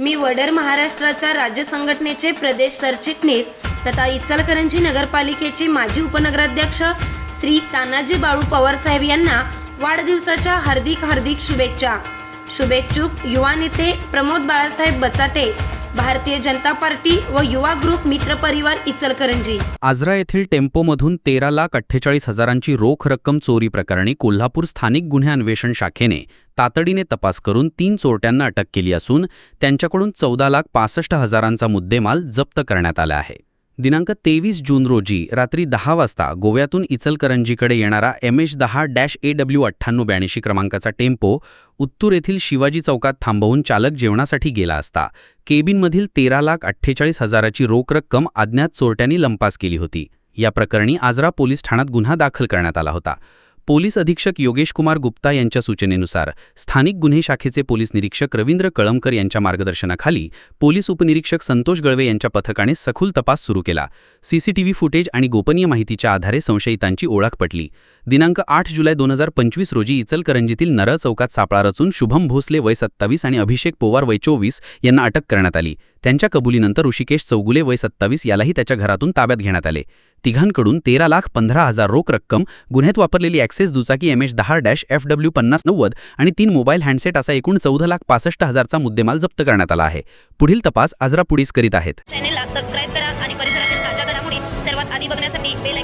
मी वडर महाराष्ट्राचा राज्य संघटनेचे प्रदेश सरचिटणीस तथा इचलकरंजी नगरपालिकेचे माजी उपनगराध्यक्ष श्री तानाजी बाळू पवारसाहेब यांना वाढदिवसाच्या हार्दिक हार्दिक शुभेच्छा. शुभेच्छुक युवा नेते प्रमोद बाळासाहेब बचाटे भारतीय जनता पार्टी व युवा ग्रुप मित्र परिवार इचलकरंजी. आजरा येथील टेम्पोमधून तेरा लाख अठ्ठेचाळीस हजारांची रोख रक्कम चोरी प्रकरणी कोल्हापूर स्थानिक गुन्हे अन्वेषण शाखेने तातडीने तपास करून तीन चोरट्यांना अटक केली असून त्यांच्याकडून चौदा लाख पासष्ट हजारांचा मुद्देमाल जप्त करण्यात आला आहे. दिनांक तेवीस जून रोजी रात्री दहा वाजता गोव्यातून इचलकरंजीकडे येणारा एम एच दहा डॅश ए डब्ल्यू अठ्ठ्याण्णव ब्याऐंशी क्रमांकाचा टेम्पो उत्तूर येथील शिवाजी चौकात थांबवून चालक जेवणासाठी गेला असता. केबिनमधील तेरा लाख अठ्ठेचाळीस हजाराची रोख रक्कम अज्ञात चोरट्यांनी लंपास केली होती. या प्रकरणी आजरा पोलीस ठाण्यात गुन्हा दाखल करण्यात आला होता. पोलीस अधीक्षक योगेश कुमार गुप्ता यांच्या सूचनेनुसार स्थानिक गुन्हे शाखेचे पोलीस निरीक्षक रवींद्र कळमकर यांच्या मार्गदर्शनाखाली पोलीस उपनिरीक्षक संतोष गळवे यांच्या पथकाने सखोल तपास सुरू केला. सीसीटीव्ही फुटेज आणि गोपनीय माहितीच्या आधारे संशयितांची ओळख पटली. दिनांक आठ जुलै दोन हजार पंचवीस रोजी इचलकरंजीतील नरळ चौकात सापळा रचून शुभम भोसले वय सत्तावीस आणि अभिषेक पोवार वय चोवीस यांना अटक करण्यात आली. त्यांच्या कबुलीनंतर ऋषिकेश चौगुले वय सत्तावीस यालाही त्याच्या घरातून ताब्यात घेण्यात आले. तिघांकडून तेरा लाख पंधरा हजार रोख रक्कम गुन्ह्यात वापरलेली ॲक्सेस दुचाकी एम एच दहा डॅश एफ डब्ल्यू पन्नास नव्वद आणि तीन मोबाईल हँडसेट असा एकूण चौदा लाख पासष्ट हजारचा मुद्देमाल जप्त करण्यात आला आहे. पुढील तपास आजरा पुढीस करीत आहेत. चॅनेलला सबस्क्राईब करा आणि परिसरातील ताज्या घडामोडी सर्वात आधी बघण्यासाठी बेल